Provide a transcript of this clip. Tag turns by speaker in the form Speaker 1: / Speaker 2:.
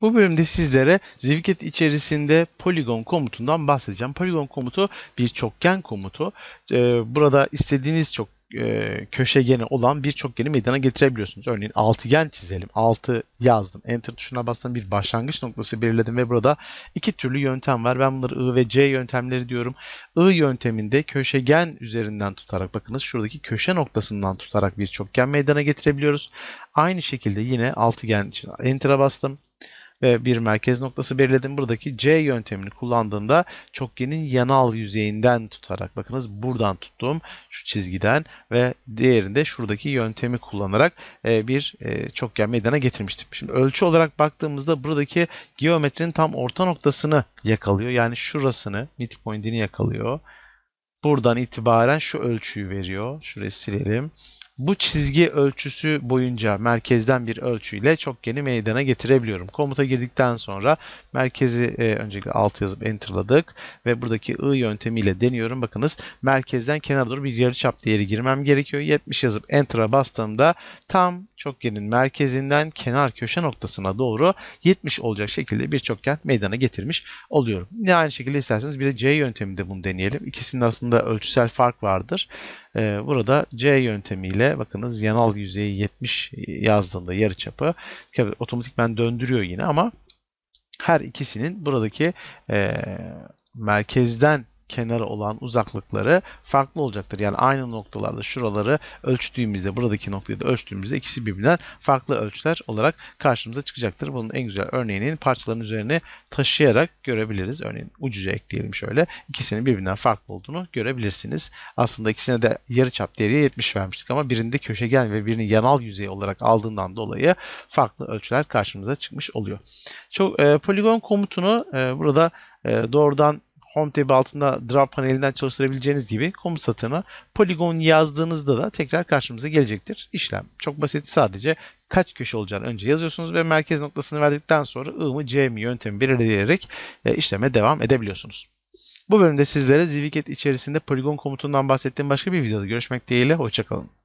Speaker 1: Bu bölümde sizlere Zwicket içerisinde Polygon komutundan bahsedeceğim. Polygon komutu bir çokgen komutu. Ee, burada istediğiniz çok e, köşegeni olan bir çokgeni meydana getirebiliyorsunuz. Örneğin altıgen çizelim. 6 yazdım. Enter tuşuna bastım. Bir başlangıç noktası belirledim ve burada iki türlü yöntem var. Ben bunları I ve C yöntemleri diyorum. I yönteminde köşegen üzerinden tutarak bakınız şuradaki köşe noktasından tutarak bir çokgen meydana getirebiliyoruz. Aynı şekilde yine altıgen için Enter'a bastım ve bir merkez noktası belirledim. Buradaki C yöntemini kullandığımda çokgenin yanal yüzeyinden tutarak bakınız buradan tuttuğum şu çizgiden ve diğerinde şuradaki yöntemi kullanarak e, bir e, çokgen meydana getirmiştim. Şimdi ölçü olarak baktığımızda buradaki geometrinin tam orta noktasını yakalıyor. Yani şurasını midpoint'ini yakalıyor. Buradan itibaren şu ölçüyü veriyor. Şurayı silelim bu çizgi ölçüsü boyunca merkezden bir ölçüyle çokgeni meydana getirebiliyorum. Komuta girdikten sonra merkezi e, öncelikle alt yazıp enterladık ve buradaki I yöntemiyle deniyorum. Bakınız merkezden kenara doğru bir yarıçap değeri girmem gerekiyor. 70 yazıp enter'a bastığımda tam çokgenin merkezinden kenar köşe noktasına doğru 70 olacak şekilde bir çokgen meydana getirmiş oluyorum. Yine aynı şekilde isterseniz bir de C yönteminde bunu deneyelim. İkisinin arasında ölçüsel fark vardır. Ee, burada C yöntemiyle bakınız yanal yüzeyi 70 yazdığında yarıçapı otomatikman döndürüyor yine ama her ikisinin buradaki e, merkezden kenarı olan uzaklıkları farklı olacaktır. Yani aynı noktalarda şuraları ölçtüğümüzde, buradaki noktayı da ölçtüğümüzde ikisi birbirinden farklı ölçüler olarak karşımıza çıkacaktır. Bunun en güzel örneğinin parçaların üzerine taşıyarak görebiliriz. Örneğin ucuca ekleyelim şöyle. İkisinin birbirinden farklı olduğunu görebilirsiniz. Aslında ikisine de yarıçap değeri 70 vermiştik ama birinde köşegen ve birini yanal yüzey olarak aldığından dolayı farklı ölçüler karşımıza çıkmış oluyor. Çok e, poligon komutunu e, burada e, doğrudan Home tab altında drop panelinden çalıştırabileceğiniz gibi komut satırına poligon yazdığınızda da tekrar karşımıza gelecektir. İşlem çok basit. Sadece kaç köşe olacağını önce yazıyorsunuz ve merkez noktasını verdikten sonra I mı C mi yöntemi belirleyerek e, işleme devam edebiliyorsunuz. Bu bölümde sizlere Zwicket içerisinde poligon komutundan bahsettiğim başka bir videoda görüşmek dileğiyle. Hoşçakalın.